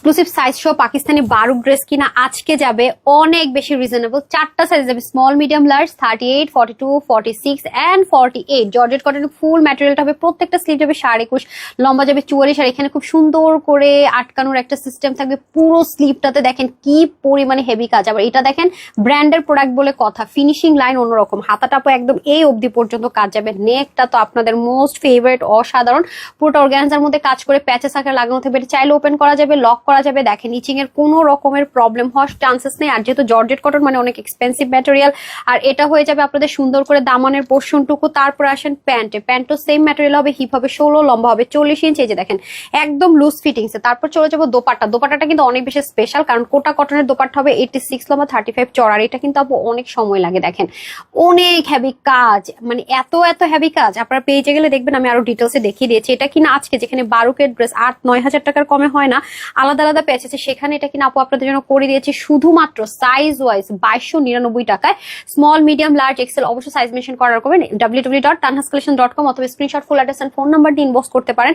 Exclusive size সহ Pakistani বারুক dress কিনা আজকে যাবে অনেক বেশি রিজনেবল চারটা সাইজ যাবে small medium large thirty eight forty two forty six and forty eight georgette কটনের ফুল ম্যাটেরিয়ালটা হবে, প্রত্যেকটা স্লিভ যাবে সাড়ে একুশ, লম্বা যাবে চুয়াল্লিশ, আর এখানে খুব সুন্দর করে আটকানোর একটা সিস্টেম থাকবে পুরো স্লিভটাতে দেখেন কি পরিমাণে হেভি কাজ। আবার এটা দেখেন ব্র্যান্ডের প্রোডাক্ট বলে কথা ফিনিশিং লাইন অন্যরকম। হাতাটাপো একদম এই অবধি পর্যন্ত কাজ যাবে। নেকটা তো আপনাদের মোস্ট ফেভারিট অসাধারণ। পুরোটা অর্গানজার মধ্যে কাজ করে প্যাচেস আকারে লাগানো থাকবে। এটা চাইলে ওপেন করা যাবে লক করা যাবে। দেখেন ইচিং এর কোনো রকমের প্রবলেম হওয়ার চান্সেস নেই। আর যেহেতু জর্জেট কটন মানে অনেক এক্সপেন্সিভ ম্যাটেরিয়াল আর এটা হয়ে যাবে আপনাদের সুন্দর করে দামানের পোর্শনটুকু। তারপরে আসেন প্যান্টে প্যান্টও সেম ম্যাটেরিয়াল হবে হিপ হবে ষোলো, লম্বা হবে চল্লিশ ইঞ্চ যে দেখেন, একদম লুজ ফিটিংসে তারপর চলে যাব দোপাট্টা। দোপাট্টাটা কিন্তু অনেক বেশি স্পেশাল কারণ কোটা কটনের দোপাট্টা হবে এইটি সিক্স লম্বা থার্টি ফাইভ চড়ার এটা কিন্তু আপু অনেক সময় লাগে, দেখেন। অনেক হ্যাভি কাজ মানে এত এত হ্যাভি কাজ। আপনারা পেজে গেলে দেখবেন, আমি আরও ডিটেলসে দেখিয়ে দিয়েছি। এটা কিনা আজকে যেখানে বারোকের ড্রেস আট, নয় হাজার টাকার কমে হয় না। আলাদা আলাদা প্যাচ আছে। সেখানে এটা কিনা আপু আপনাদের জন্য করে দিয়েছি। শুধুমাত্র সাইজ ওয়াইজ বাইশশো নিরানব্বই টাকায় স্মল মিডিয়াম লার্জ এক্সেল অবশ্যই সাইজ মেনশন করার করবেন W W dot Tanhas collection dot com অথবা screenshot full address phone number দিয়ে ইনবক্স করতে পারেন।